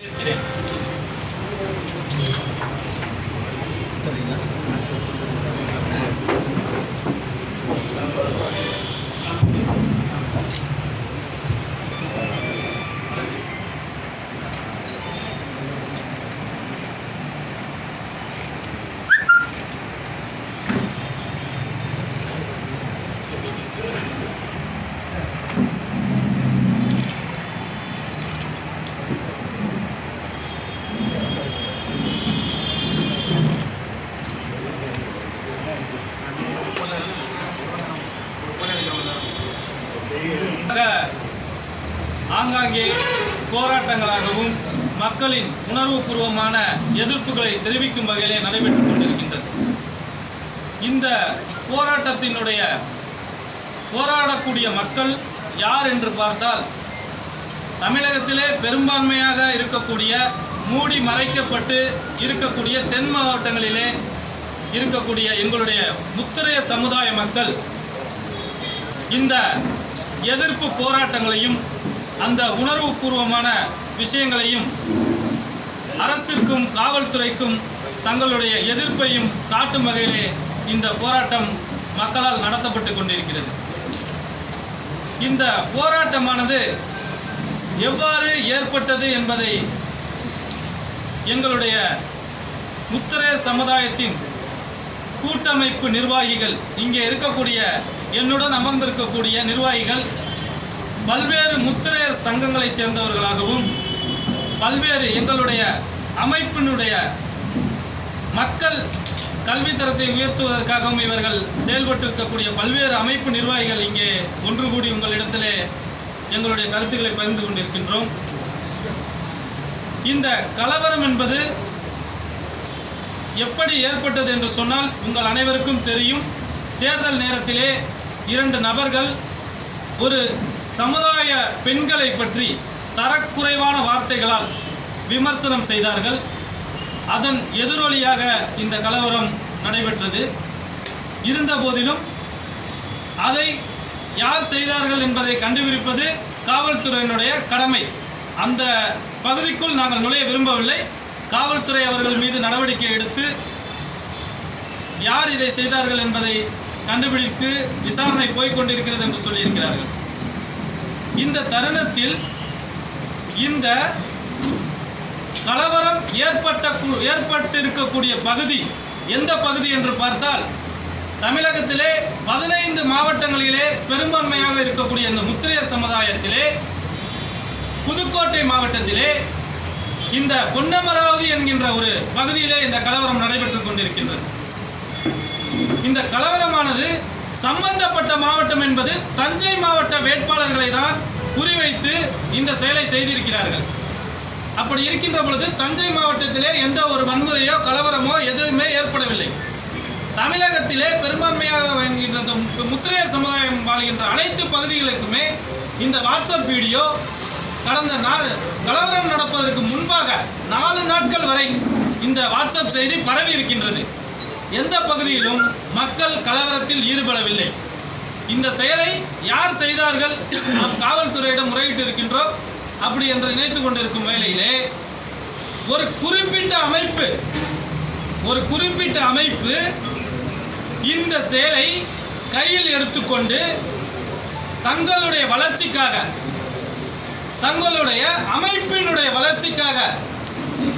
இருக்கிறேன் ஆக, உணர்வுபூர்வமான எதிர்ப்புகளை தெரிவிக்கும் வகையிலே நடைபெற்றுக் கொண்டிருக்கின்றது. இந்த போராட்டத்தினுடைய போராடக்கூடிய மக்கள் யார் என்று பார்த்தால் தமிழகத்திலே பெரும்பான்மையாக இருக்கக்கூடிய மூடி மறைக்கப்பட்டு இருக்கக்கூடிய தென் மாவட்டங்களிலே இருக்கக்கூடிய எங்களுடைய முத்திரைய சமுதாய மக்கள் இந்த எதிர்ப்பு போராட்டங்களையும் அந்த உணர்வுபூர்வமான விஷயங்களையும் அரசிற்கும் காவல்துறைக்கும் தங்களுடைய எதிர்ப்பையும் காட்டும் வகையிலே இந்த போராட்டம் மக்களால் நடத்தப்பட்டு கொண்டிருக்கிறது. இந்த போராட்டமானது எவ்வாறு ஏற்பட்டது என்பதை எங்களுடைய முத்திரையர் சமுதாயத்தின் கூட்டமைப்பு நிர்வாகிகள் இங்கே இருக்கக்கூடிய என்னுடன் அமர்ந்திருக்கக்கூடிய நிர்வாகிகள் பல்வேறு முத்திரையர் சங்கங்களைச் சேர்ந்தவர்களாகவும் பல்வேறு எங்களுடைய அமைப்பினுடைய மக்கள் கல்வித்தரத்தை உயர்த்துவதற்காகவும் இவர்கள் செயல்பட்டிருக்கக்கூடிய பல்வேறு அமைப்பு நிர்வாகிகள் இங்கே ஒன்று கூடி உங்களிடத்திலே எங்களுடைய கருத்துக்களை பகிர்ந்து கொண்டிருக்கின்றோம். இந்த கலவரம் என்பது எப்படி ஏற்பட்டது என்று சொன்னால் உங்கள் அனைவருக்கும் தெரியும். தேர்தல் நேரத்திலே இரண்டு நபர்கள் ஒரு சமுதாய பெண்களை பற்றி தரக்குறைவான வார்த்தைகளால் விமர்சனம் செய்தார்கள். அதன் எதிரொலியாக இந்த கலவரம் நடைபெற்றது. இருந்த போதிலும் அதை யார் செய்தார்கள் என்பதை கண்டுபிடிப்பது காவல்துறையினுடைய கடமை. அந்த பகுதிக்குள் நாங்கள் நுழைய விரும்பவில்லை. காவல்துறை அவர்கள் மீது நடவடிக்கை எடுத்து யார் இதை செய்தார்கள் என்பதை கண்டுபிடித்து விசாரணை போய்கொண்டிருக்கிறது என்று சொல்லியிருக்கிறார்கள். இந்த தருணத்தில் இந்த கலவரம் ஏற்பட்ட ஏற்பட்டிருக்கக்கூடிய பகுதி எந்த பகுதி என்று பார்த்தால் தமிழகத்திலே பதினைந்து மாவட்டங்களிலே பெரும்பான்மையாக இருக்கக்கூடிய இந்த முத்திரையர் சமுதாயத்திலே புதுக்கோட்டை மாவட்டத்திலே இந்த பொன்னமராவதி என்கின்ற ஒரு பகுதியிலே இந்த கலவரம் நடைபெற்றுக் கொண்டிருக்கின்றது. இந்த கலவரமானது சம்பந்தப்பட்ட மாவட்டம் என்பது தஞ்சை மாவட்ட வேட்பாளர்களை தான் குறிவைத்து இந்த செயலை செய்திருக்கிறார்கள். அப்படி இருக்கின்ற பொழுது தஞ்சை மாவட்டத்திலே எந்த ஒரு வன்முறையோ கலவரமோ எதுவுமே ஏற்படவில்லை. தமிழகத்திலே பெரும்பான்மையாக வாழ்கின்ற இந்த மு- முத்திரையர் சமுதாயம் வாழ்கின்ற அனைத்து பகுதிகளுக்குமே இந்த வாட்ஸ்அப் வீடியோ கடந்த நாள் கலவரம் நடப்பதற்கு முன்பாக நாலு நாட்கள் வரை இந்த வாட்ஸ்அப் செய்தி பரவி இருக்கின்றது. எந்த பகுதியிலும் மக்கள் கலவரத்தில் ஈடுபடவில்லை. இந்த செயலை யார் செய்தார்கள்? நாம் காவல்துறையிடம் முறையிட்டு இருக்கின்றோம் அப்படி என்று நினைத்து கொண்டிருக்கும் வேளையிலே ஒரு குறிப்பிட்ட அமைப்பு ஒரு குறிப்பிட்ட அமைப்பு இந்த செயலை கையில் எடுத்துக்கொண்டு தங்களுடைய வளர்ச்சிக்காக தங்களுடைய அமைப்பினுடைய வளர்ச்சிக்காக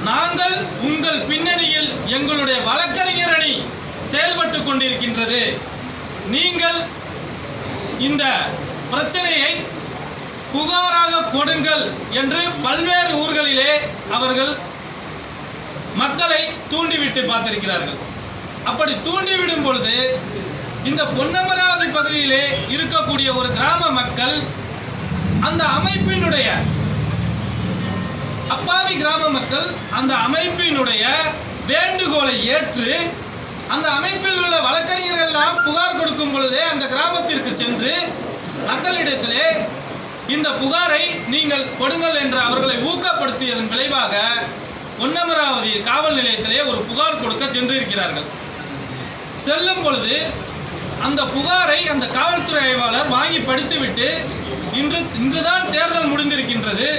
நாங்கள் உங்கள் பின்னணியில் எங்களுடைய வழக்கறிஞர் அணி செயல்பட்டு கொண்டிருக்கின்றது. நீங்கள் இந்த பிரச்சனையை புகாராக கொடுங்கள் என்று பல்வேறு ஊர்களிலே அவர்கள் மக்களை தூண்டிவிட்டு பார்த்திருக்கிறார்கள். அப்படி தூண்டிவிடும் பொழுது இந்த பொன்னமராவதி பகுதியிலே இருக்கக்கூடிய ஒரு கிராம மக்கள் அந்த அமைப்பினுடைய அப்பாவி கிராம மக்கள் அந்த அமைப்பினுடைய வேண்டுகோளை ஏற்று அந்த அமைப்பில் உள்ள வழக்கறிஞர்கள் எல்லாம் புகார் கொடுக்கும் பொழுதே அந்த கிராமத்திற்கு சென்று மக்களிடத்திலே இந்த புகாரை நீங்கள் கொடுங்கள் என்று அவர்களை ஊக்கப்படுத்தியதன் விளைவாக பொன்னமராவதி காவல் நிலையத்திலே ஒரு புகார் கொடுக்க சென்றிருக்கிறார்கள். செல்லும் பொழுது அந்த புகாரை அந்த காவல்துறை ஆய்வாளர் வாங்கி படித்துவிட்டு இன்று இன்றுதான் தேர்தல் முடிந்திருக்கின்றது.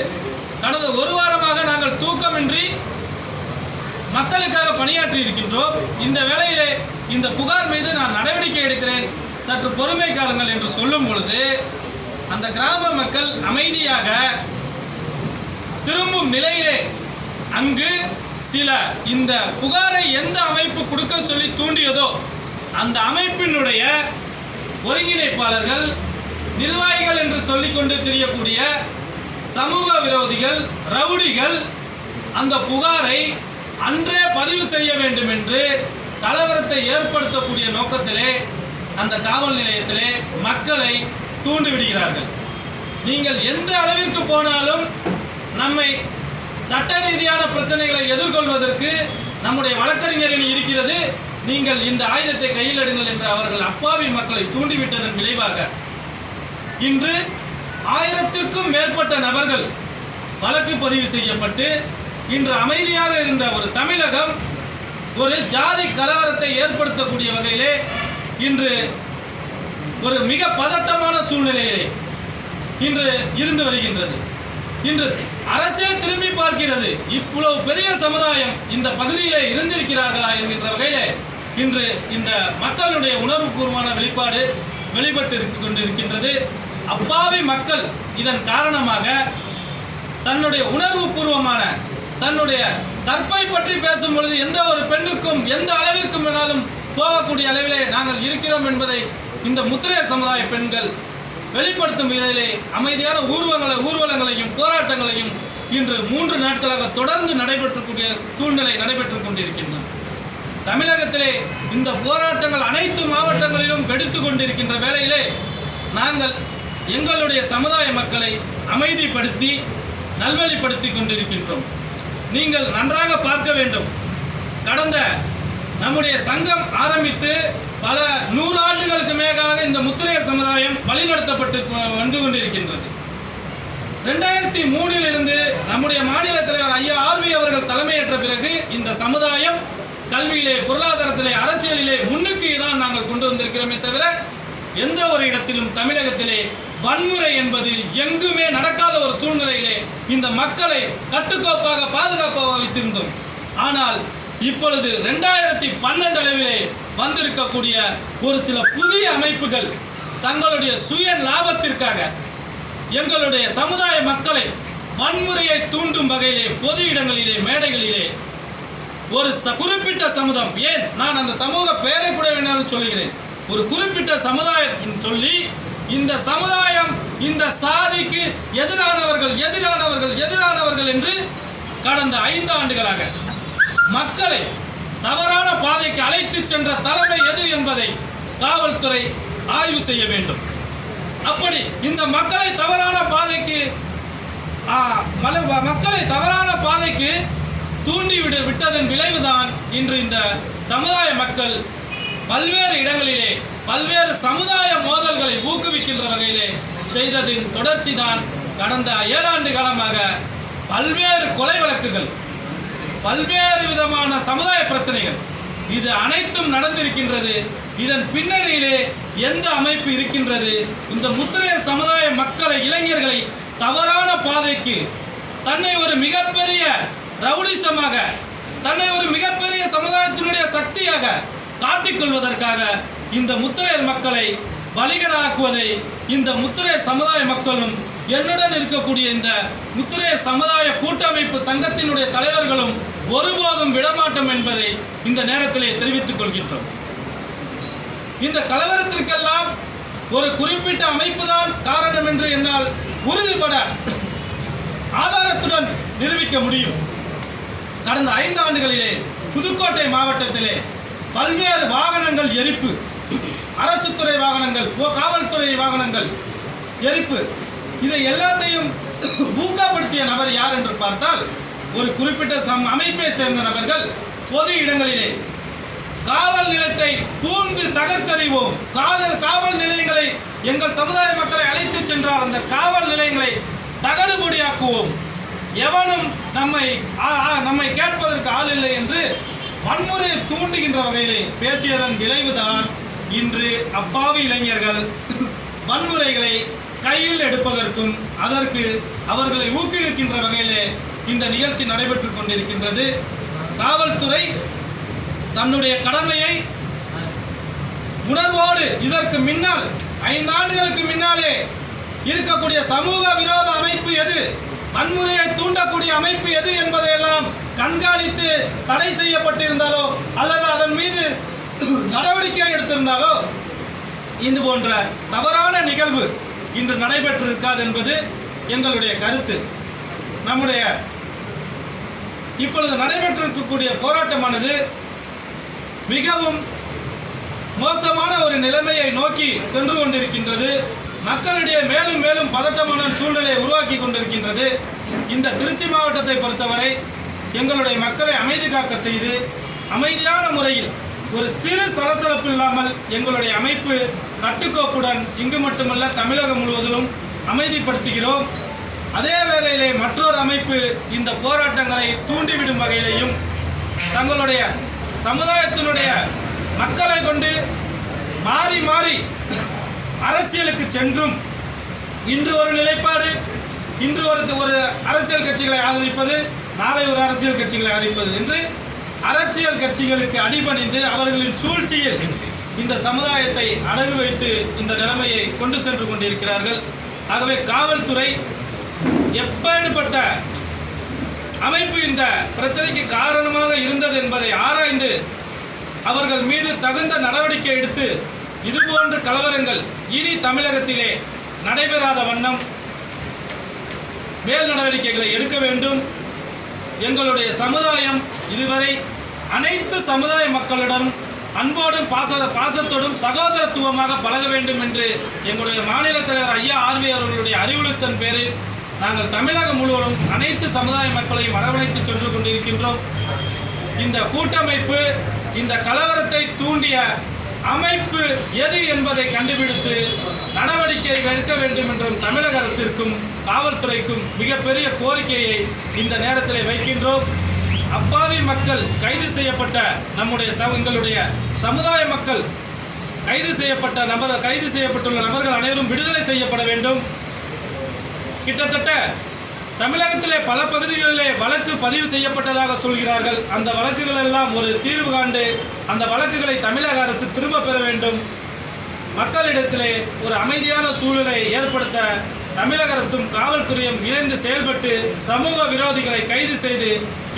கடந்த ஒரு வாரமாக நாங்கள் தூக்கமின்றி மக்களுக்காக பணியாற்றி இருக்கின்றோம் இந்த வேளையிலே இந்த புகார் மீது நான் நடவடிக்கை எடுக்கிறேன். சற்று பொறுமை காலங்கள் என்று சொல்லும் பொழுது அந்த கிராம மக்கள் அமைதியாக திரும்பும் நிலையிலே அங்கு சில இந்த புகாரை எந்த அமைப்பு கொடுக்க சொல்லி தூண்டியதோ அந்த அமைப்பினுடைய ஒருங்கிணைப்பாளர்கள் நிர்வாகிகள் என்று சொல்லிக்கொண்டு தெரியக்கூடிய சமூக விரோதிகள் ரவுடிகள் அந்த புகாரை அன்றே பதிவு செய்ய வேண்டும் என்று கலவரத்தை ஏற்படுத்தக்கூடிய நோக்கத்திலே அந்த காவல் நிலையத்திலே மக்களை தூண்டிவிடுகிறார்கள் நீங்கள் எந்த அளவிற்கு போனாலும் நம்மை சட்ட ரீதியான பிரச்சனைகளை எதிர்கொள்வதற்கு நம்முடைய வழக்கறிஞரணி இருக்கிறது. நீங்கள் இந்த ஆயுதத்தை கையில் எடுங்கள் என்று அவர்கள் அப்பாவி மக்களை தூண்டிவிட்டதன் விளைவாக இன்று ஆயிரத்திற்கும் மேற்பட்ட நபர்கள் வழக்கு பதிவு செய்யப்பட்டு இன்று அமைதியாக இருந்த ஒரு தமிழகம் ஒரு ஜாதி கலவரத்தை ஏற்படுத்தக்கூடிய வகையிலே இன்று ஒரு மிக பதட்டமான சூழ்நிலையிலே இன்று இருந்து வருகின்றது. இன்று அரசே திரும்பி பார்க்கிறது. இவ்வளவு பெரிய சமுதாயம் இந்த பகுதியிலே இருந்திருக்கிறார்களா என்கின்ற வகையிலே இன்று இந்த மக்களுடைய உணர்வுபூர்வமான வெளிப்பாடு வெளிப்பட்டு கொண்டிருக்கின்றது. அப்பாவி மக்கள் இதன் காரணமாக தன்னுடைய உணர்வுபூர்வமான தன்னுடைய கற்பை பற்றி பேசும் பொழுது எந்த ஒரு பெண்ணுக்கும் எந்த அளவிற்கும் வேணாலும் போகக்கூடிய அளவிலே நாங்கள் இருக்கிறோம் என்பதை இந்த முத்திரைய சமுதாய பெண்கள் வெளிப்படுத்தும் விதத்திலே அமைதியான ஊர்வங்களை ஊர்வலங்களையும் போராட்டங்களையும் இன்று மூன்று நாட்களாக தொடர்ந்து நடைபெற்றக்கூடிய சூழ்நிலை நடைபெற்றுக் கொண்டிருக்கின்றன. தமிழகத்திலே இந்த போராட்டங்கள் அனைத்து மாவட்டங்களிலும் வெடித்து கொண்டிருக்கின்ற வேளையிலே நாங்கள் எங்களுடைய சமுதாய மக்களை அமைதிப்படுத்தி நல்வழிப்படுத்தி கொண்டிருக்கின்றோம். நீங்கள் நன்றாக பார்க்க வேண்டும். கடந்த நம்முடைய சங்கம் ஆரம்பித்து பல நூறு ஆண்டுகளுக்கு மேலாக இந்த முத்திரையர் சமுதாயம் வழிநடத்தப்பட்டு வந்து கொண்டிருக்கின்றது. ரெண்டாயிரத்தி மூணில் இருந்து நம்முடைய மாநில தலைவர் ஐயா ஆர்வி அவர்கள் தலைமையேற்ற பிறகு இந்த சமுதாயம் கல்வியிலே பொருளாதாரத்திலே அரசியலிலே முன்னுக்கு தான் நாங்கள் கொண்டு வந்திருக்கிறோமே தவிர எந்த ஒரு இடத்திலும் தமிழகத்திலே வன்முறை என்பது எங்குமே நடக்காத ஒரு சூழ்நிலையிலே இந்த மக்களை கட்டுக்கோப்பாக பாதுகாப்பாக வைத்திருந்தோம். ஆனால் இப்பொழுது ரெண்டாயிரத்தி பன்னெண்டு அளவிலே வந்திருக்கக்கூடிய ஒரு சில புதிய அமைப்புகள் தங்களுடைய சுய லாபத்திற்காக எங்களுடைய சமுதாய மக்களை வன்முறையை தூண்டும் வகையிலே பொது இடங்களிலே மேடைகளிலே ஒரு ச குறிப்பிட்ட சமுதாயம் ஏன் நான் அந்த சமூக பெயரை கூட வேணாலும் சொல்லுகிறேன். ஒரு குறிப்பிட்ட சமுதாயம் சொல்லி இந்த சமுதாயம் இந்த சாதிக்கு எதிரானவர்கள் எதிரானவர்கள் எதிரானவர்கள் என்று கடந்த ஐந்து ஆண்டுகளாக மக்களை தவறான பாதைக்கு அழைத்து சென்ற தலைமை எது என்பதை காவல்துறை ஆய்வு செய்ய வேண்டும். அப்படி இந்த மக்களை தவறான பாதைக்கு மல- மக்களை தவறான பாதைக்கு தூண்டிவிட விட்டதன் விளைவுதான் இன்று இந்த சமுதாய மக்கள் பல்வேறு இடங்களிலே பல்வேறு சமுதாய மோதல்களை ஊக்குவிக்கின்ற வகையிலே செய்ததின் தொடர்ச்சி தான் கடந்த ஏழாண்டு காலமாக பல்வேறு கொலை வழக்குகள் பல்வேறு விதமான சமுதாய பிரச்சனைகள் இது அனைத்தும் நடந்திருக்கின்றது. இதன் பின்னணியிலே எந்த அமைப்பு இருக்கின்றது? இந்த முத்திரையர் சமுதாய மக்களை இளைஞர்களை தவறான பாதைக்கு தன்னை ஒரு மிகப்பெரிய ரவுடிசமாக தன்னை ஒரு மிகப்பெரிய சமுதாயத்தினுடைய சக்தியாக காட்டிக்கொள்வதற்காக இந்த முத்திரையர் மக்களை பலிகடாக்குவதை இந்த முத்திரையர் சமுதாய மக்களும் என்னுடன் இருக்கக்கூடிய இந்த முத்திரையர் சமுதாய கூட்டமைப்பு சங்கத்தினுடைய தலைவர்களும் ஒருபோதும் விடமாட்டோம் என்பதை இந்த நேரத்திலே தெரிவித்துக் கொள்கின்றோம். இந்த கலவரத்திற்கெல்லாம் ஒரு குறிப்பிட்ட அமைப்பு தான் காரணம் என்று என்னால் உறுதிபட ஆதாரத்துடன் நிரூபிக்க முடியும். கடந்த ஐந்து ஆண்டுகளிலே புதுக்கோட்டை மாவட்டத்திலே பல்வேறு வாகனங்கள் எரிப்பு. அரசுத்துறை வாகனங்கள் காவல்துறை வாகனங்கள் எரிப்பு. இதை எல்லாத்தையும் ஊக்கப்படுத்திய நபர் யார் என்று பார்த்தால் ஒரு குறிப்பிட்ட சம் அமைப்பை சேர்ந்த நபர்கள் பொது இடங்களிலே காவல் நிலையத்தை பூந்து தகர்த்தறிவோம். காதல் காவல் நிலையங்களை எங்கள் சமுதாய மக்களை அழைத்து சென்றார் அந்த காவல் நிலையங்களை தகடுபடியாக்குவோம். எவனும் நம்மை ஆ- ஆ, நம்மை கேட்பதற்கு ஆள் இல்லை என்று வன்முறையை தூண்டுகின்ற வகையிலே பேசியதன் விளைவுதான் இன்று அப்பாவி இளைஞர்கள் வன்முறைகளை கையில் எடுப்பதற்கும் அதற்கு அவர்களை ஊக்குவிக்கின்ற வகையிலே இந்த நிகழ்ச்சி நடைபெற்றுக் கொண்டிருக்கின்றது. காவல்துறை தன்னுடைய கடமையை உணர்வோடு இதற்கு முன்னால் ஐந்து ஆண்டுகளுக்கு முன்னாலே இருக்கக்கூடிய சமூக விரோத அமைப்பு எது? வன்முறையை தூண்டக்கூடிய அமைப்பு எது என்பதையெல்லாம் கண்காணித்து தடை செய்யப்பட்டிருந்தாலோ அல்லது அதன் மீது நடவடிக்கை எடுத்திருந்தாலோ இது போன்ற தவறான நிகழ்வு இன்று நடைபெற்றிருக்காது என்பது எங்களுடைய கருத்து. நம்முடைய இப்பொழுது நடைபெற்றிருக்கக்கூடிய போராட்டமானது மிகவும் மோசமான ஒரு நிலைமையை நோக்கி சென்று கொண்டிருக்கின்றது. மக்களிடையே மேலும் மேலும் பதட்டமான சூழ்நிலையை உருவாக்கி கொண்டிருக்கின்றது. இந்த திருச்சி மாவட்டத்தை பொறுத்தவரை எங்களுடைய மக்களை அமைதி காக்க செய்து அமைதியான முறையில் ஒரு சிறு சலசலப்பு இல்லாமல் எங்களுடைய அமைப்பு கட்டுக்கோப்புடன் இங்கு மட்டுமல்ல தமிழகம் முழுவதிலும் அமைதிப்படுத்துகிறோம். அதே வேளையிலே மற்றொரு அமைப்பு இந்த போராட்டங்களை தூண்டிவிடும் வகையிலேயும் தங்களுடைய சமுதாயத்தினுடைய மக்களை கொண்டு மாறி மாறி அரசியலுக்கு சென்றும். இன்று ஒரு நிலைப்பாடு இன்று ஒரு ஒரு அரசியல் கட்சிகளை ஆதரிப்பது நாளை ஒரு அரசியல் கட்சிகளை அறிவிப்பது என்று அரசியல் கட்சிகளுக்கு அடிபணிந்து அவர்களின் சூழ்ச்சியில் இந்த சமுதாயத்தை அடகு வைத்து இந்த நிலைமையை கொண்டு சென்று கொண்டிருக்கிறார்கள். ஆகவே காவல்துறை எப்பேற்பட்ட அமைப்பு இந்த பிரச்சனைக்கு காரணமாக இருந்தது என்பதை ஆராய்ந்து அவர்கள் மீது தகுந்த நடவடிக்கை எடுத்து இதுபோன்ற கலவரங்கள் இனி தமிழகத்திலே நடைபெறாத வண்ணம் மேல் நடவடிக்கைகளை எடுக்க வேண்டும். எங்களுடைய சமுதாயம் இதுவரை அனைத்து சமுதாய மக்களிடம் அன்போடும் பாச பாசத்தோடும் சகோதரத்துவமாக பழக வேண்டும் என்று எங்களுடைய மாநில தலைவர் ஐயா ஆர்வி அவர்களுடைய அறிவுறுத்தன் பேரில் நாங்கள் தமிழகம் முழுவதும் அனைத்து சமுதாய மக்களையும் வரவழைத்து சென்று கொண்டிருக்கின்றோம். இந்த கூட்டமைப்பு இந்த கலவரத்தை தூண்டிய அமைப்பு எது என்பதை கண்டுபிடித்து நடவடிக்கை எடுக்க வேண்டும் என்றும் தமிழக அரசிற்கும் காவல்துறைக்கும் மிகப்பெரிய கோரிக்கையை இந்த நேரத்தில் வைக்கின்றோம். அப்பாவி மக்கள் கைது செய்யப்பட்ட நம்முடைய எங்களுடைய சமுதாய மக்கள் கைது செய்யப்பட்ட நபர் கைது செய்யப்பட்டுள்ள நபர்கள் அனைவரும் விடுதலை செய்யப்பட வேண்டும். கிட்டத்தட்ட தமிழகத்திலே பல பகுதிகளிலே வழக்கு பதிவு செய்யப்பட்டதாக சொல்கிறார்கள். அந்த வழக்குகள் எல்லாம் ஒரு தீர்வு காண்டு அந்த வழக்குகளை தமிழக அரசு திரும்ப பெற வேண்டும். மக்களிடத்திலே ஒரு அமைதியான சூழலை ஏற்படுத்த தமிழக அரசும் காவல்துறையும் இணைந்து செயல்பட்டு சமூக விரோதிகளை கைது செய்து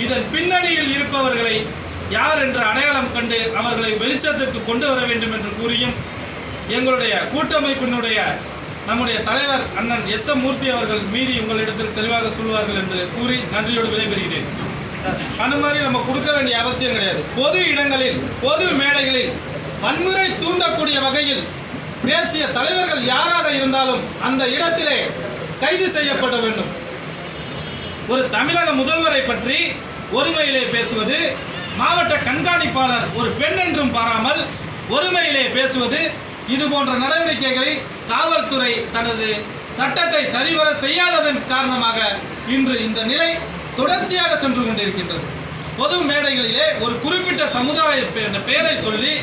இதன் பின்னணியில் இருப்பவர்களை யார் என்று அடையாளம் கண்டு அவர்களை வெளிச்சத்திற்கு கொண்டு வர வேண்டும் என்று கூறியும் எங்களுடைய கூட்டமைப்பினுடைய நம்முடைய தலைவர் அண்ணன் எஸ் எம் மூர்த்தி அவர்கள் மீதி உங்களிடத்தில் தெளிவாக சொல்வார்கள் என்று கூறி நன்றியோடு விடைபெறுகிறேன். அந்த மாதிரி நம்ம கொடுக்க வேண்டிய அவசியம் கிடையாது. பொது இடங்களில் பொது மேடைகளில் வன்முறை தூண்டக்கூடிய வகையில் பேசிய தலைவர்கள் யாராக இருந்தாலும் அந்த இடத்திலே கைது செய்யப்பட வேண்டும். ஒரு தமிழக முதல்வரை பற்றி ஒருமையிலே பேசுவது மாவட்ட கண்காணிப்பாளர் ஒரு பெண் என்றும் பாராமல் ஒருமையிலே பேசுவது இது போன்ற நடவடிக்கைகளை காவல்துறை தனது சட்டத்தை சரிவர செய்யாததன் காரணமாக இன்று இந்த நிலை தொடர்ச்சியாக சென்று கொண்டிருக்கின்றது. பொது மேடைகளிலே ஒரு குறிப்பிட்ட சமுதாய பெயரை சொல்லி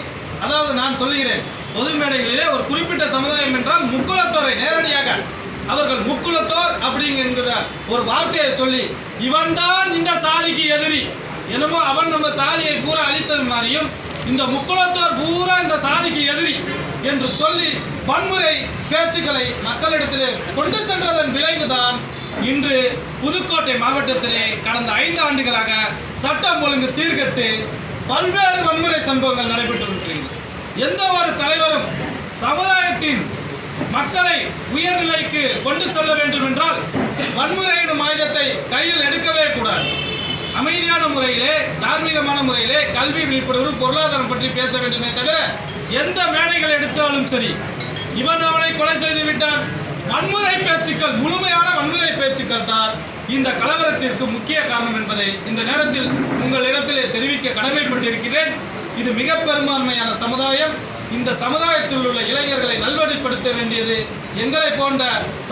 அதாவது நான் சொல்கிறேன் பொது மேடைகளிலே ஒரு குறிப்பிட்ட சமுதாயம் என்றால் முக்குலத்தோரை நேரடியாக அவர்கள் முக்குலத்தோர் அப்படிங்கிற ஒரு வார்த்தையை சொல்லி இவன்தான் இந்த சாதிக்கு எதிரி. என்னமோ அவன் நம்ம சாதியை பூரா அழித்தது மாதிரியும் இந்த முக்குளத்தோர் பூரா இந்த சாதிக்கு எதிரி என்று சொல்லி வன்முறை பேச்சுக்களை மக்களிடத்திலே கொண்டு சென்றதன் விளைவுதான் இன்று புதுக்கோட்டை மாவட்டத்திலே கடந்த ஐந்து ஆண்டுகளாக சட்டம் ஒழுங்கு சீர்கெட்டு பல்வேறு வன்முறை சம்பவங்கள் நடைபெற்றிருக்கிறது எந்த ஒரு தலைவரும் சமுதாயத்தின் மக்களை உயர்நிலைக்கு கொண்டு செல்ல வேண்டும் என்றால் வன்முறை ஆயுதத்தை கையில் எடுக்கவே கூடாது. அமைதியான முறையிலே தார்மீகமான முறையிலே கல்வி விழிப்புணர்வு பொருளாதாரம் பற்றி பேச வேண்டுமே தவிர எந்த மேடைகள் எடுத்தாலும் சரி இவன் அவனை கொலை செய்து விட்டான். வன்முறை பேச்சுக்கள் முழுமையான வன்முறை பேச்சுக்கள் தான் இந்த கலவரத்திற்கு முக்கிய காரணம் என்பதை இந்த நேரத்தில் உங்கள் இடத்திலே தெரிவிக்க கடமைப்பட்டிருக்கிறேன். இது மிக பெரும்பான்மையான சமுதாயம். இந்த சமுதாயத்தில் உள்ள இளைஞர்களை நல்வழிப்படுத்த வேண்டியது எங்களை போன்ற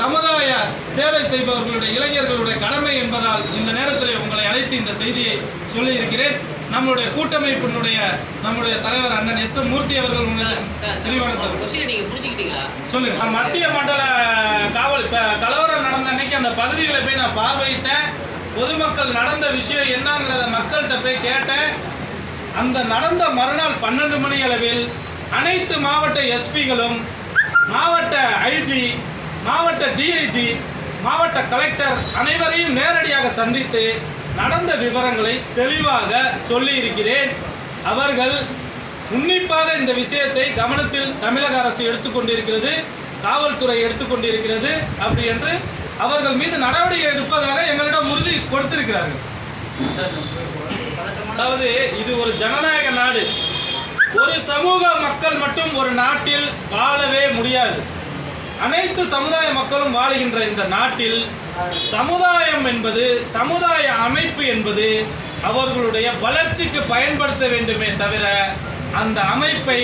சமுதாய சேவை செய்பவர்களுடைய இளைஞர்களுடைய கடமை என்பதால் இந்த நேரத்தில் உங்களை அழைத்து இந்த செய்தியை சொல்லியிருக்கிறேன். நம்முடைய கூட்டமைப்பினுடைய நம்முடைய தலைவர் அண்ணன் எஸ் எம் மூர்த்தி அவர்கள் சொல்லுங்க. மத்திய மண்டல காவல் கலவரம் நடந்த அன்னைக்கு அந்த பகுதிகளை போய் நான் பார்வையிட்டேன். பொதுமக்கள் நடந்த விஷயம் என்னங்கிறத மக்கள்கிட்ட போய் கேட்டேன். அந்த நடந்த மறுநாள் பன்னெண்டு மணி அளவில் அனைத்து மாவட்ட எஸ்பிகளும் மாவட்ட ஐஜி மாவட்ட டிஐஜி மாவட்ட கலெக்டர் அனைவரையும் நேரடியாக சந்தித்து நடந்த விவரங்களை தெளிவாக சொல்லியிருக்கிறேன். அவர்கள் உன்னிப்பாக இந்த விஷயத்தை கவனத்தில் தமிழக அரசு எடுத்துக்கொண்டிருக்கிறது காவல்துறை எடுத்துக்கொண்டிருக்கிறது அப்படி என்று அவர்கள் மீது நடவடிக்கை எடுப்பதாக எங்களிடம் உறுதி கொடுத்திருக்கிறார்கள். அதாவது இது ஒரு ஜனநாயக நாடு. ஒரு சமூக மக்கள் மட்டும் ஒரு நாட்டில் வாழவே முடியாது. அனைத்து சமுதாய மக்களும் வாழுகின்ற இந்த நாட்டில் சமுதாயம் என்பது சமுதாய அமைப்பு என்பது அவர்களுடைய வளர்ச்சிக்கு பயன்படுத்த வேண்டுமே தவிர அந்த அமைப்பை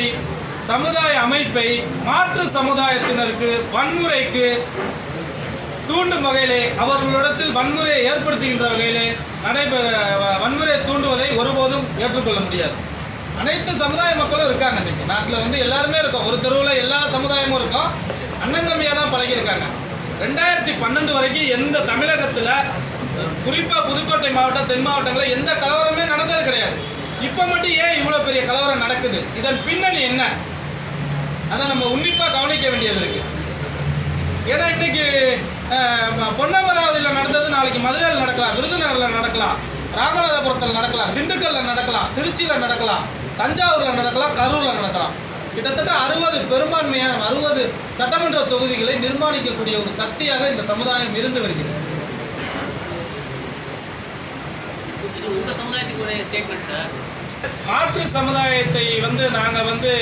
சமுதாய அமைப்பை மாற்று சமுதாயத்தினருக்கு வன்முறைக்கு தூண்டும் வகையிலே அவர்களிடத்தில் வன்முறையை ஏற்படுத்துகின்ற வகையிலே நடைபெற வன்முறையை தூண்டுவதை ஒருபோதும் ஏற்றுக்கொள்ள முடியாது. அனைத்து சமுதாய மக்களும் இருக்காங்க இன்றைக்கி நாட்டில் வந்து எல்லாருமே இருக்கும். ஒரு தெருவில் எல்லா சமுதாயமும் இருக்கும். அண்ணன் தம்பியாக தான் பழகியிருக்காங்க. ரெண்டாயிரத்தி பன்னெண்டு வரைக்கும் எந்த தமிழகத்தில் குறிப்பாக புதுக்கோட்டை மாவட்டம் தென் மாவட்டங்களில் எந்த கலவரமே நடந்தது கிடையாது. இப்போ மட்டும் ஏன் இவ்வளோ பெரிய கலவரம் நடக்குது? இதன் பின்னணி என்ன? அதை நம்ம உன்னிப்பாக கவனிக்க வேண்டியது இருக்குது ஏன்னா இன்றைக்கி பொன்னமராவதியில் நடந்தது நாளைக்கு மதுரையில் நடக்கலாம் விருதுநகரில் நடக்கலாம் ராமநாதபுரத்தில் நடக்கலாம் திண்டுக்கல்ல நடக்கலாம் திருச்சியில் நடக்கலாம். தஞ்சாவூரில் நடக்கலாம் கரூரில் நடக்கலாம். கிட்டத்தட்ட அறுபது பெரும்பான்மையான அறுபது சட்டமன்ற தொகுதிகளை நிர்மாணிக்கக்கூடிய ஒரு சக்தியாக இந்த சமுதாயம் இருந்து வருகிறது. இது உங்க சமுதாயத்துக்குரிய ஸ்டேட்மெண்ட் சார் மாற்று சமுதாயத்தை வந்து நாங்கள் வந்து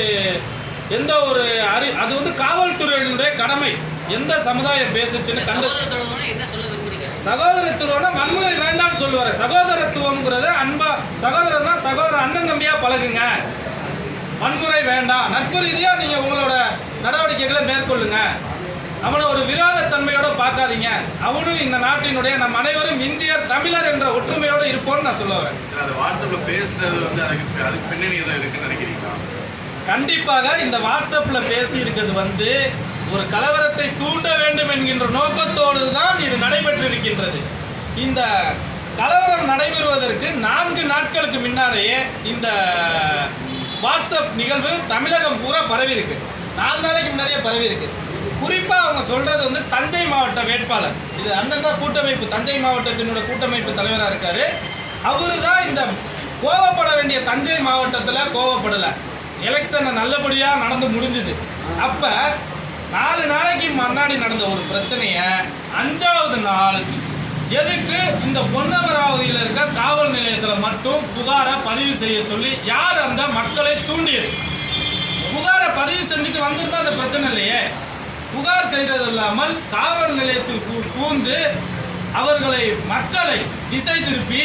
எந்த ஒரு அறி அது வந்து காவல்துறையினுடைய கடமை. எந்த சமுதாயம் பேசுச்சுன்னு கண்டு என்ன சொல்ல விரும்புறீங்க? சகோதரத்துவம்னா வன்முறை வேண்டாம்னு சொல்லுவாரு. சகோதரத்துவம்ங்கிறது அன்பா சகோதரனா சகோதர அண்ணன் தம்பியா பழகுங்க. வன்முறை வேண்டாம். நட்பு ரீதியா நீங்க உங்களோட நடவடிக்கைகளை மேற்கொள்ளுங்க. அவனை ஒரு விரோதத்தன்மையோட பார்க்காதீங்க. அவனும் இந்த நாட்டினுடைய நம் அனைவரும் இந்தியர் தமிழர் என்ற ஒற்றுமையோடு இருப்போம்னு நான் சொல்லுவேன். அது வாட்ஸ்அப்ல பேசுனது வந்து அதுக்கு அதுக்கு பின்னணி எதுவும் இருக்குன்னு நினைக்கிறீங்களா? கண்டிப்பாக இந்த வாட்ஸ்அப்பில் பேசி இருக்கிறது வந்து ஒரு கலவரத்தை தூண்ட வேண்டும் என்கின்ற நோக்கத்தோடு தான் இது நடைபெற்றிருக்கின்றது. இந்த கலவரம் நடைபெறுவதற்கு நான்கு நாட்களுக்கு முன்னாலேயே இந்த வாட்ஸ்அப் நிகழ்வு தமிழகம் பூரா பரவி இருக்கு நாலு நாளைக்கு முன்னாடியே பரவி இருக்கு குறிப்பாக அவங்க சொல்கிறது வந்து தஞ்சை மாவட்ட வேட்பாளர். இது அண்ணன் தான் கூட்டமைப்பு தஞ்சை மாவட்டத்தினோட கூட்டமைப்பு தலைவராக இருக்கார். அவரு தான் இந்த கோவப்பட வேண்டிய தஞ்சை மாவட்டத்தில் கோவப்படலை. எலெக்ஷனை நல்லபடியாக நடந்து முடிஞ்சுது. அப்போ நாலு நாளைக்கு முன்னாடி நடந்த ஒரு பிரச்சனையை அஞ்சாவது நாள் எதுக்கு இந்த பொன்னமராவதியில் இருக்க காவல் நிலையத்தில் மட்டும் புகாரை பதிவு செய்ய சொல்லி யார் அந்த மக்களை தூண்டியது? புகாரை பதிவு செஞ்சுட்டு வந்திருந்தா அந்த பிரச்சனை இல்லையே. புகார் செய்தது இல்லாமல் காவல் நிலையத்தில் கூந்து பூந்து அவர்களை மக்களை திசை திருப்பி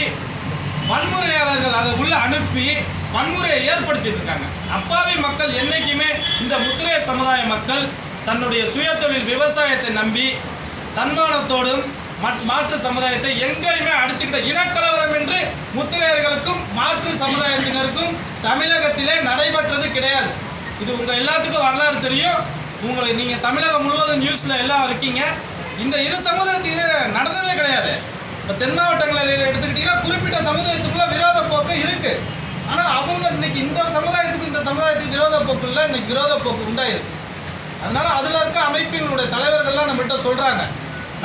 வன்முறையாளர்கள் அதை உள்ள அனுப்பி வன்முறையை ஏற்படுத்திட்டு இருக்காங்க. அப்பாவி மக்கள் என்றைக்குமே இந்த முத்திரைய சமுதாய மக்கள் தன்னுடைய சுயதொழில் விவசாயத்தை நம்பி தன்மானத்தோடும் மற்- மாற்று சமுதாயத்தை எங்கேயுமே அடிச்சுக்கிட்ட இனக்கலவரம் என்று முத்திரையர்களுக்கும் மாற்று சமுதாயத்தினருக்கும் தமிழகத்திலே நடைபெற்றது கிடையாது. இது உங்கள் எல்லாத்துக்கும் வரலாறு தெரியும். உங்களை நீங்கள் தமிழகம் முழுவதும் நியூஸில் எல்லாம் இருக்கீங்க. இந்த இரு சமுதாயத்தில் நடந்ததே கிடையாது. இப்போ தென் மாவட்டங்களில் எடுத்துக்கிட்டீங்கன்னா குறிப்பிட்ட சமுதாயத்துக்குள்ள விரோத போக்கு இருக்கு. ஆனால் அவங்க இன்னைக்கு இந்த சமுதாயத்துக்கு இந்த சமுதாயத்துக்கு விரோத போக்கு இல்லை. இன்னைக்கு விரோத போக்கு உண்டாயிருக்கு. அதனால் அதில் இருக்க அமைப்பினுடைய தலைவர்கள்லாம் நம்மகிட்ட சொல்கிறாங்க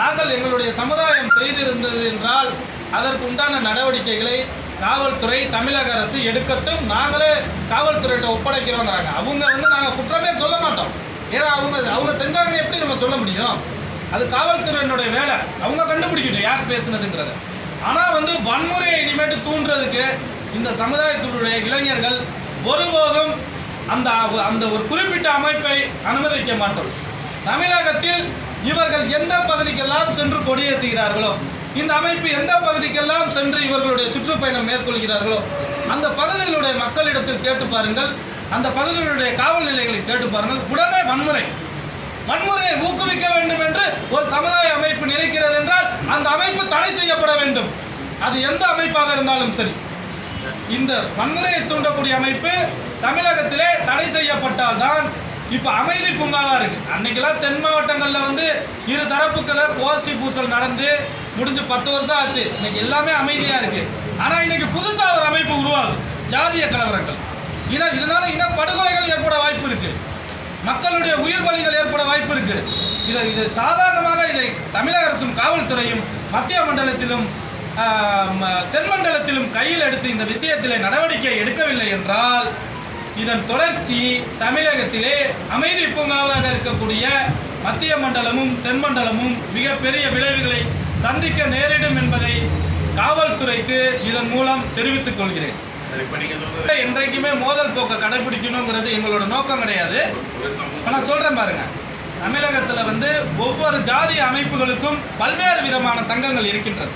நாங்கள் எங்களுடைய சமுதாயம் செய்திருந்தது என்றால் அதற்கு உண்டான நடவடிக்கைகளை காவல்துறை தமிழக அரசு எடுக்கட்டும். நாங்களே காவல்துறையிட்ட ஒப்படைக்கிறோங்கிறாங்க. அவங்க வந்து நாங்கள் குற்றமே சொல்ல மாட்டோம். ஏன்னா அவங்க அவங்க செஞ்சாங்கன்னு எப்படி நம்ம சொல்ல முடியும்? அது காவல்துறையினுடைய வேலை. அவங்க கண்டுபிடிக்கட்டும் யார் பேசுனதுங்கிறத. ஆனால் வந்து வன்முறையை இனிமேட்டு தூண்டுறதுக்கு இந்த சமுதாயத்தினுடைய இளைஞர்கள் ஒருபோதும் அந்த அந்த ஒரு குறிப்பிட்ட அமைப்பை அனுமதிக்க மாட்டோம். தமிழகத்தில் இவர்கள் எந்த பகுதிக்கெல்லாம் சென்று கொடியேற்றுகிறார்களோ இந்த அமைப்பு எந்த பகுதிக்கெல்லாம் சென்று இவர்களுடைய சுற்றுப்பயணம் மேற்கொள்கிறார்களோ அந்த பகுதிகளுடைய மக்களிடத்தில் கேட்டு பாருங்கள். அந்த பகுதிகளுடைய காவல் நிலைகளை கேட்டு பாருங்கள். உடனே வன்முறை. வன்முறையை ஊக்குவிக்க வேண்டும் என்று ஒரு சமுதாய அமைப்பு நினைக்கிறது என்றால் அந்த அமைப்பு தடை செய்யப்பட வேண்டும். அது எந்த அமைப்பாக இருந்தாலும் சரி. இந்த வன்முறையை தூண்டக்கூடிய அமைப்பு தமிழகத்திலே தடை செய்யப்பட்டால் தான் இப்போ அமைதி பூங்காவாக இருக்கு. அன்னைக்கெல்லாம் தென் மாவட்டங்களில் வந்து இரு தரப்புக்களை கோஷ்டி பூசல் நடந்து முடிஞ்சு பத்து வருஷம் ஆச்சு. இன்னைக்கு எல்லாமே அமைதியாக இருக்கு. ஆனால் இன்னைக்கு புதுசாக ஒரு அமைப்பு உருவாகுது. ஜாதிய கலவரங்கள். இன இதனால இன படுகொலைகள் ஏற்பட வாய்ப்பு இருக்கு. மக்களுடைய உயிர் பலிகள் ஏற்பட வாய்ப்பு இருக்கு. இதை இது சாதாரணமாக இதை தமிழக அரசும் காவல்துறையும் மத்திய மண்டலத்திலும் தென் மண்டலத்திலும் கையில் எடுத்து இந்த விஷயத்தில் நடவடிக்கை எடுக்கவில்லை என்றால் இதன் தொடர்ச்சி தமிழகத்திலே அமைதி பூங்காவாக இருக்கக்கூடிய மத்திய மண்டலமும் தென் மண்டலமும் மிகப்பெரிய விளைவுகளை சந்திக்க நேரிடும் என்பதை காவல்துறைக்கு இதன் மூலம் தெரிவித்துக் கொள்கிறேன். என்றைக்குமே மோதல் போக்கை கடைபிடிக்கணுங்கிறது எங்களோட நோக்கம் கிடையாது. நான் சொல்றேன் பாருங்க. தமிழகத்துல வந்து ஒவ்வொரு ஜாதி அமைப்புகளுக்கும் பல்வேறு விதமான சங்கங்கள் இருக்கின்றது.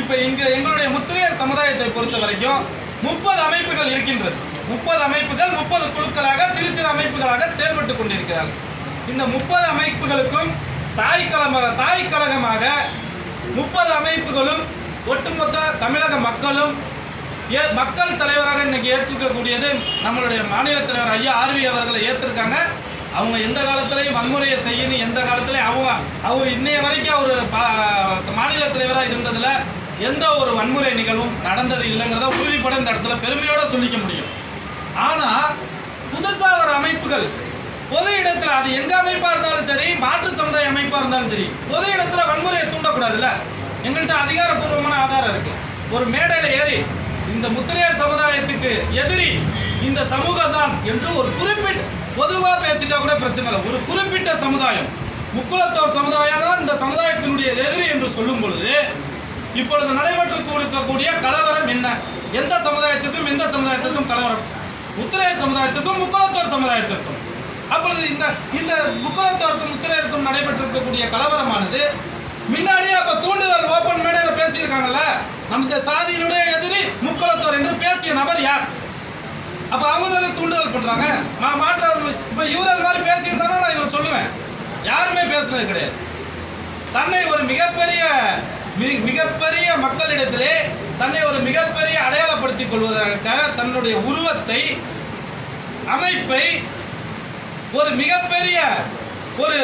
இப்ப இங்க எங்களுடைய முத்திரையர் சமுதாயத்தை பொறுத்த வரைக்கும் முப்பது அமைப்புகள் இருக்கின்றது. முப்பது அமைப்புகள் முப்பது குழுக்களாக சிறு சிறு அமைப்புகளாக செயல்பட்டு கொண்டிருக்கிறார்கள். இந்த முப்பது அமைப்புகளுக்கும் தாய் கழகமாக தாய் கழகமாக முப்பது அமைப்புகளும் ஒட்டுமொத்த தமிழக மக்களும் ஏ மக்கள் தலைவராக இன்றைக்கி ஏற்றுக்கக்கூடியது நம்மளுடைய மாநில தலைவர் ஐயா ஆர்வி அவர்களை ஏற்றிருக்காங்க. அவங்க எந்த காலத்துலேயும் வன்முறையை செய்யணும் எந்த காலத்திலையும் அவங்க அவர் இன்னைய வரைக்கும் அவர் மாநில தலைவராக இருந்ததில் எந்த ஒரு வன்முறை நிகழ்வும் நடந்தது இல்லைங்கிறத உறுதிப்பட இந்த இடத்துல பெருமையோடு சொல்லிக்க முடியும். ஆனால் புதுசாக ஒரு அமைப்புகள் பொது இடத்துல அது எங்க அமைப்பாக இருந்தாலும் சரி மாற்று சமுதாய அமைப்பாக இருந்தாலும் சரி பொது இடத்துல வன்முறையை தூண்டக்கூடாதுல்ல? எங்கள்கிட்ட அதிகாரப்பூர்வமான ஆதாரம் இருக்கு. ஒரு மேடையில் ஏறி இந்த முத்திரையர் சமுதாயத்துக்கு எதிரி இந்த சமூகம் தான் என்று ஒரு குறிப்பிட்ட பொதுவாக பேசிட்டா கூட பிரச்சனை இல்லை. ஒரு குறிப்பிட்ட சமுதாயம் முக்குலத்தோர் சமுதாயம் தான் இந்த சமுதாயத்தினுடைய எதிரி என்று சொல்லும் பொழுது இப்பொழுது நடைபெற்று இருக்கக்கூடிய கலவரம் என்ன? எந்த சமுதாயத்திற்கும் எந்த சமுதாயத்திற்கும் கலவரம் முத்திரையர் சமுதாயத்திற்கும் முக்குலத்தோர் சமுதாயத்திற்கும். அப்பொழுது இந்த இந்த முக்குலத்தோருக்கும் முத்திரையருக்கும் நடைபெற்றிருக்கக்கூடிய கலவரமானது முன்னாடியே அப்போ தூண்டுதல் ஓப்பன் மேடையில் பேசியிருக்காங்கல்ல நமது சாதியினுடைய எதிரி முக்குலத்தோர் என்று பேசிய நபர் யார்? அப்போ அவங்க தானே தூண்டுதல் பண்ணுறாங்க நான் மாற்ற இப்போ இவர் அது மாதிரி பேசியிருந்தானா நான் இவர் சொல்லுவேன். யாருமே பேசுனது கிடையாது. தன்னை ஒரு மிகப்பெரிய மிகப்பெரிய மக்களிடத்திலே தன்னை ஒரு மிகப்பெரிய அடையாளப்படுத்திக் கொள்வதற்காக தன்னுடைய உருவத்தை அமைப்பை ஒரு மிகப்பெரிய ஒரு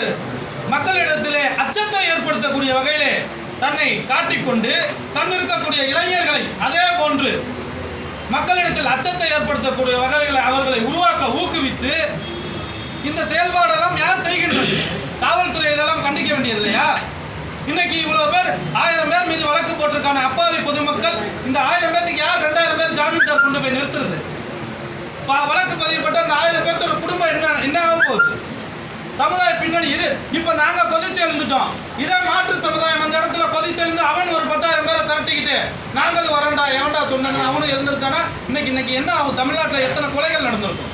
மக்களிடத்திலே அச்சத்தை ஏற்படுத்தக்கூடிய வகையிலே தன்னை காட்டிக்கொண்டு தன் இருக்கக்கூடிய இளைஞர்களை அதே போன்று மக்களிடத்தில் அச்சத்தை ஏற்படுத்தக்கூடிய வகைகளை அவர்களை உருவாக்க ஊக்குவித்து இந்த செயல்பாடெல்லாம் யார் செய்கின்றது? காவல்துறை இதெல்லாம் கண்டிக்க வேண்டியது இல்லையா இன்னைக்கு இவ்வளவு பேர் ஆயிரம் பேர் மீது வழக்கு போட்டிருக்கான அப்பாவி பொதுமக்கள் இந்த ஆயிரம் பேருக்கு யார் ரெண்டாயிரம் பேர் ஜாமீன்தார் கொண்டு போய் நிறுத்துறது? வழக்கு பதிவுப்பட்ட அந்த ஆயிரம் பேர்த்தோட குடும்பம் என்ன என்ன ஆக போகுது? சமுதாய பின்னணி இரு. இப்ப நாங்க கொதிச்சு எழுந்துட்டோம். இதே மாற்று சமுதாயம் அந்த இடத்துல கொதித்தெழுந்து அவன் ஒரு பத்தாயிரம் பேரை திரட்டிக்கிட்டு நாங்கள் வரண்டா எவன்டா சொன்னாங்க அவனும் எழுந்திருச்சானா இன்னைக்கு இன்னைக்கு என்ன ஆகும்? தமிழ்நாட்டில் எத்தனை கொலைகள் நடந்திருக்கும்?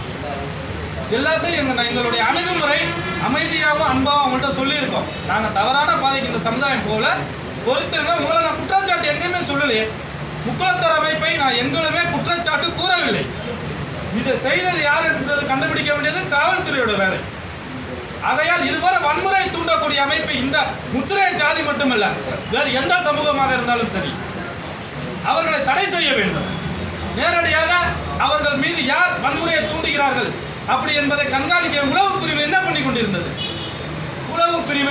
எல்லாத்தையும் எங்க எங்களுடைய அணுகுமுறை அமைதியாகவும் அன்பாகவும் அவங்கள்ட்ட சொல்லியிருக்கோம். நாங்கள் தவறான பாதைக்கு இந்த சமுதாயம் போல பொறுத்திருங்க உங்களை நான் குற்றச்சாட்டு எங்கேயுமே சொல்லலையே. முக்குளத்தர் அமைப்பை நான் எங்களுமே குற்றச்சாட்டு கூறவில்லை. இதை செய்தது யார் என்பது கண்டுபிடிக்க வேண்டியது காவல்துறையோட வேலை. ஆகையால் இதுவரை வன்முறை தூண்டக்கூடிய அமைப்பு இந்த முத்திரை ஜாதி மட்டுமல்ல வேறு எந்த சமூகமாக இருந்தாலும் சரி அவர்களை தடை செய்ய வேண்டும். நேரடியாக அவர்கள் மீது யார் வன்முறையை தூண்டுகிறார்கள் அப்படி என்பதை கண்காணிக்க உளவு பிரிவு என்ன பண்ணி கொண்டிருந்தது? உளவு பிரிவு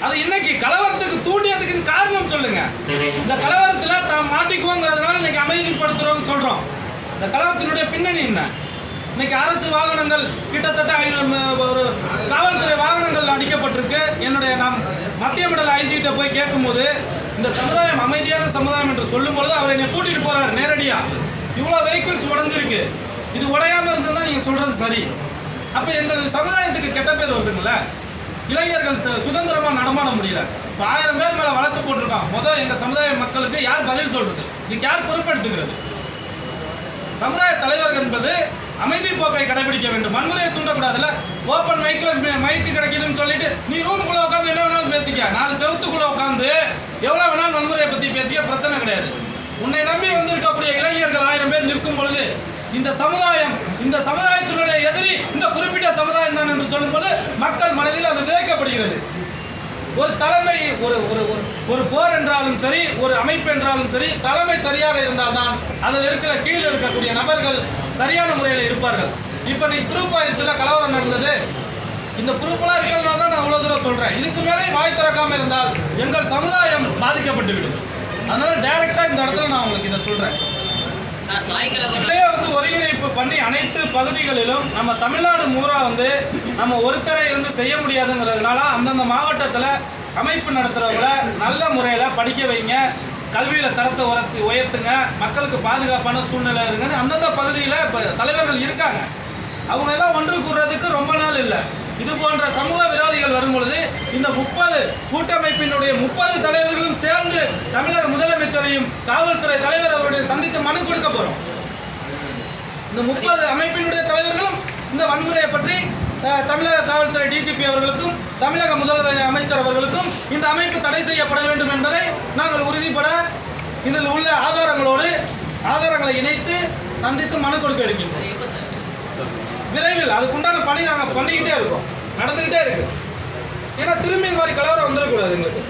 அது இன்னைக்கு கலவரத்துக்கு தூண்டியதுக்கு காரணம் சொல்லுங்க. இந்த கலவரத்துல தாம் மாட்டிக்குவோங்கிறதுனால இன்னைக்கு அமைதிப்படுத்துறோம்னு சொல்றோம். இந்த கலவரத்தினுடைய பின்னணி என்ன? இன்னைக்கு அரசு வாகனங்கள் கிட்டத்தட்ட ஒரு காவல்துறை வாகனங்கள் அடிக்கப்பட்டிருக்கு. என்னுடைய நாம் மத்திய மண்டல ஐஜிகிட்ட போய் கேட்கும்போது இந்த சமுதாயம் அமைதியான சமுதாயம் என்று சொல்லும் பொழுது அவர் என்னை கூட்டிட்டு போறாரு நேரடியா. இவ்வளோ வெஹிக்கிள்ஸ் உடஞ்சிருக்கு. இது உடையாம இருந்திருந்தா நீங்க சொல்றது சரி. அப்ப எங்கள் சமுதாயத்துக்கு கெட்ட பேர் வருதுங்களே இளைஞர்கள் சு- சுதந்திரமா நடமாட முடியல. இப்போ ஆயிரம் பேர் மேல வழக்கு போட்டிருக்கான். முதல் எங்க சமுதாய மக்களுக்கு யார் பதில் சொல்றது? இதுக்கு யார் பொறுப்பெடுத்துக்கிறது? சமுதாய தலைவர்கள் என்பது அமைதி போக்கை கடைபிடிக்க வேண்டும். வன்முறையை தூண்டக்கூடாதுல்ல. ஓப்பன் மைக்கில் மைக்கு கிடைக்குதுன்னு சொல்லிட்டு நீ ரூமுக்குள்ளே உட்காந்து என்ன வேணாலும் பேசிக்க. நாலு செவத்துக்குள்ள உட்காந்து எவ்வளவு வேணாலும் வன்முறையை பத்தி பேசிக்க பிரச்சனை கிடையாது. உன்னை நம்பி வந்திருக்கக்கூடிய இளைஞர்கள் ஆயிரம் பேர் நிற்கும் பொழுது இந்த சமுதாயம் இந்த சமுதாயத்தினுடைய எதிரி இந்த குறிப்பிட்ட சமுதாயம் தான் என்று சொல்லும்போது மக்கள் மனதில் அது விதைக்கப்படுகிறது. ஒரு தலைமை ஒரு ஒரு ஒரு ஒரு போர் என்றாலும் சரி ஒரு அமைப்பு என்றாலும் சரி தலைமை சரியாக இருந்தால் தான் அதில் இருக்கிற கீழே இருக்கக்கூடிய நபர்கள் சரியான முறையில் இருப்பார்கள். இப்போ நீ குரூப் ஆயிடுச்சுல கலவரம் நடந்தது. இந்த ப்ரூஃப்லாம் இருக்கிறதுனால தான் நான் அவ்வளோ தூரம் சொல்கிறேன் இதுக்கு மேலே வாய் திறக்காமல் இருந்தால் எங்கள் சமுதாயம் பாதிக்கப்பட்டு விடும் அதனால டைரெக்டாக இந்த இடத்துல நான் உங்களுக்கு இதை சொல்கிறேன் வந்து ஒருங்கிணைப்பு பண்ணி அனைத்து பகுதிகளிலும் நம்ம தமிழ்நாடு மூரா வந்து நம்ம ஒருத்தரை இருந்து செய்ய முடியாதுங்கிறதுனால அந்தந்த மாவட்டத்தில் அமைப்பு நடத்துகிறவங்கள நல்ல முறையில் படிக்க வைங்க. கல்வியில் தரத்தை உரத்து உயர்த்துங்க. மக்களுக்கு பாதுகாப்பான சூழ்நிலை இருங்கன்னு அந்தந்த பகுதியில் இப்போ தலைவர்கள் இருக்காங்க. அவங்க எல்லாம் ஒன்று கூடுறதுக்கு ரொம்ப நாள் இல்லை. இது போன்ற சமூக விரோதிகள் வரும் பொழுது இந்த முப்பது கூட்டமைப்பினுடைய முப்பது தலைவர்களும் சேர்ந்து தமிழக முதலமைச்சரையும் காவல்துறை தலைவர் அவருடைய சந்தித்து மனு கொடுக்க போறோம். இந்த முப்பது அமைப்பினுடைய தலைவர்களும் இந்த வன்முறையை பற்றி தமிழக காவல்துறை டிஜிபி அவர்களுக்கும் தமிழக முதல்வர் அமைச்சர் அவர்களுக்கும் இந்த அமைப்பு தடை செய்யப்பட வேண்டும் என்பதை நாங்கள் உறுதிப்பட இதில் உள்ள ஆதாரங்களோடு ஆதாரங்களை இணைத்து சந்தித்து மனு கொடுக்க இருக்கின்றோம். விரைவில் அதுக்குண்டான பணி நாங்கள் பண்ணிக்கிட்டே இருக்கோம். நடந்துக்கிட்டே இருக்குது ஏன்னா திரும்பி இந்த மாதிரி கலவரம் வந்துடக்கூடாது எங்களுக்கு.